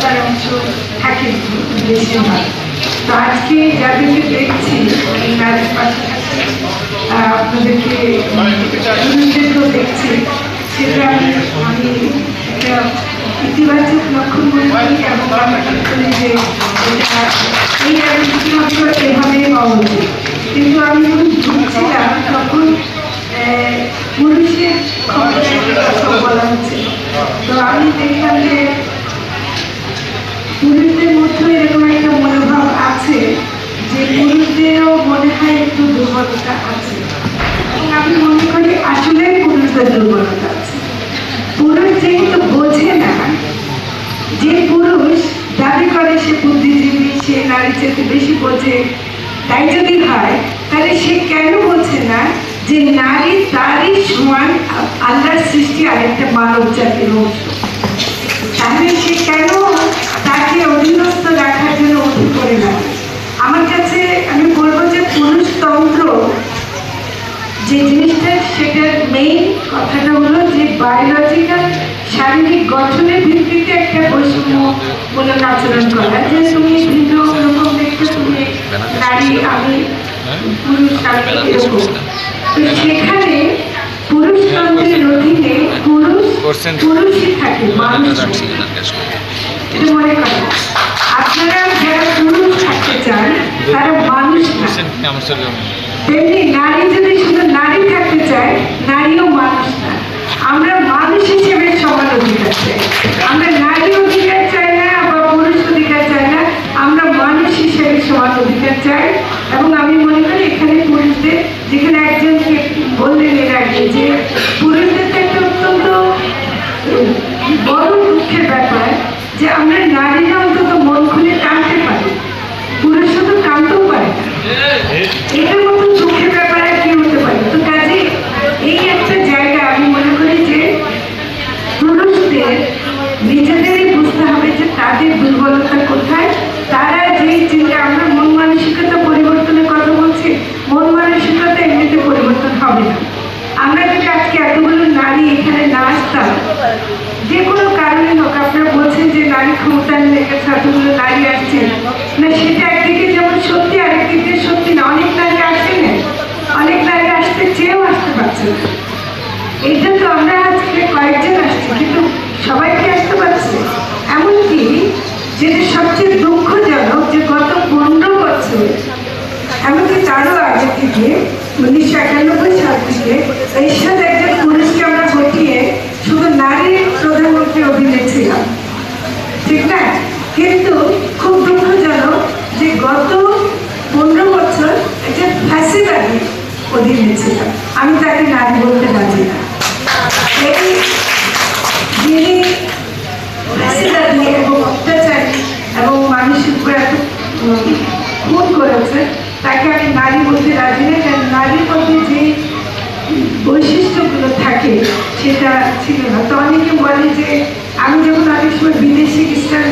ক্ষমতার অংশ থাকে বেশিরভাগ তো আজকে যাদেরকে দেখছি আমি নারীর পাশে থাকি, আপনাদেরকে পুরুষদেরকেও দেখছি সেটা আমি আমি একটা ইতিবাচক লক্ষণ মনে করি এবং আমি মনে যে এই রাজনীতি মাত্র এভাবেই হওয়া উচিত। কিন্তু আমি যখন ঢুকছিলাম তখন ক্ষমতার কথা বলা হচ্ছিল তো আমি দেখলাম যে পুরুষদের মধ্যে এরকম একটা মনোভাব আছে যে পুরুষদেরও মনে হয় একটু দুর্বলতা আছে। এবং আমি মনে করি আসলে পুরুষদের দুর্বলতা আছে। পুরুষ যেহেতু বোঝে না, যে পুরুষ দাবি করে সে বুদ্ধিজীবী, সে নারী চেয়ে বেশি বোঝে, তাই যদি হয়, তাহলে সে কেন বোঝে না যে নারী তারই সমান আল্লাহর সৃষ্টি আরেকটা মানব জাতির অংশ তাহলে সে কেন তাকে অধীনস্থ রাখার জন্য উঠে করে না। আমার কাছে আমি বলব যে পুরুষতন্ত্র যে জিনিসটা সেটার মেইন কথাটা হলো যে বায়োলজিক্যাল শারীরিক গঠনের ভিত্তিতে একটা বৈষম্যমূলক আচরণ করা। যে তুমি ভিন্ন রকম দেখতে তুমি নারী আমি পুরুষ আমি এরকম। তো সেখানে পুরুষতন্ত্রের অধীনে পুরুষ পুরুষই থাকে মানুষ আমার নারী অধিকার চাই। না, বা পুরুষ অধিকার চাই না। আমরা মানুষ হিসেবে সমান অধিকার চাই। এবং আমি মনে করি এখানে পুরুষদের, যেখানে একজনকে বললেন এর আগে যে পুরুষদের তো একটা অত্যন্ত উম, বড় দুঃখের ব্যাপার যে আমরা নারীরা অন্তত মন খুলে টানতে পারি পুরুষরা তো কানতেও পারে না এটার মতো দুঃখের ব্যাপার আর কি হতে পারে তো কাজে এই একটা জায়গা আমি মনে করি যে পুরুষদের নিজেদেরই বুঝতে হবে যে তাদের দুর্বলতা কোথায় তারা যেই চিন্তা আমরা মন মানসিকতা পরিবর্তনের কথা বলছি মন মানসিকতা এমনিতে পরিবর্তন হবে। আমরা যদি আজকে এতগুলো নারী এখানে না আসতাম, যে কোনো কারণে হোক, আপনারা বলছেন যে নারী ক্ষমতায়ন লেগেছে এতগুলো নারী আসছে। না, সেটা একদিকে যেমন সত্যি, আরেকদিকে সত্যি না। অনেক নারী আসছে না। অনেক নারী আসতে চেয়েও আসতে পারছে না। এটা তো আমরা আজকে কয়েকজন আসছি, কিন্তু সবাই কি আসতে পারছে এমনকি যেটা সবচেয়ে দুঃখজনক, যে গত পনেরো বছর, এমনকি তারও আগে থেকে উনিশশো একানব্বই থেকে একজন পুরুষকে আমরা ঘটিয়ে শুধু নারী প্রধানমন্ত্রী অধীনেছিলাম ঠিক না? কিন্তু যে গত পনেরো বছর একজন অধীনে আমি তাকে নারী বলতে রাজি না। এই যিনি এবং অত্যাচারী এবং মানুষের উপর এত খুন করেছে তাকে আমি নারী বলতে রাজি না সেটা ছিল না। তো অনেকে বলে যে আমি যখন অনেক সময় বিদেশে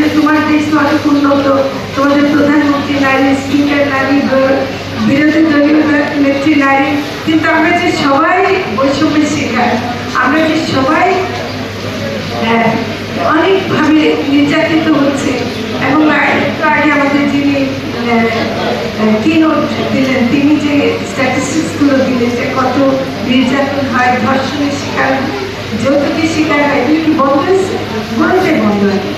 যে তোমার দেশ তো অনেক উন্নত তোমাদের প্রধানমন্ত্রী নারী স্পিকার নারী বিরোধী দলীয় নেত্রী নারী কিন্তু আমরা যে সবাই বৈষম্যের শিকার আমরা যে সবাই হ্যাঁ, অনেকভাবে নির্যাতিত হচ্ছে। এবং আগে আমাদের যিনি কিনোট দিলেন তিনি যে স্ট্যাটিস্টিক্সগুলো দিলেন যে কত নির্যাতন হয় ধর্ষণের শিকার ज्योतिषी का है कि बोंगस कौन से बोंगस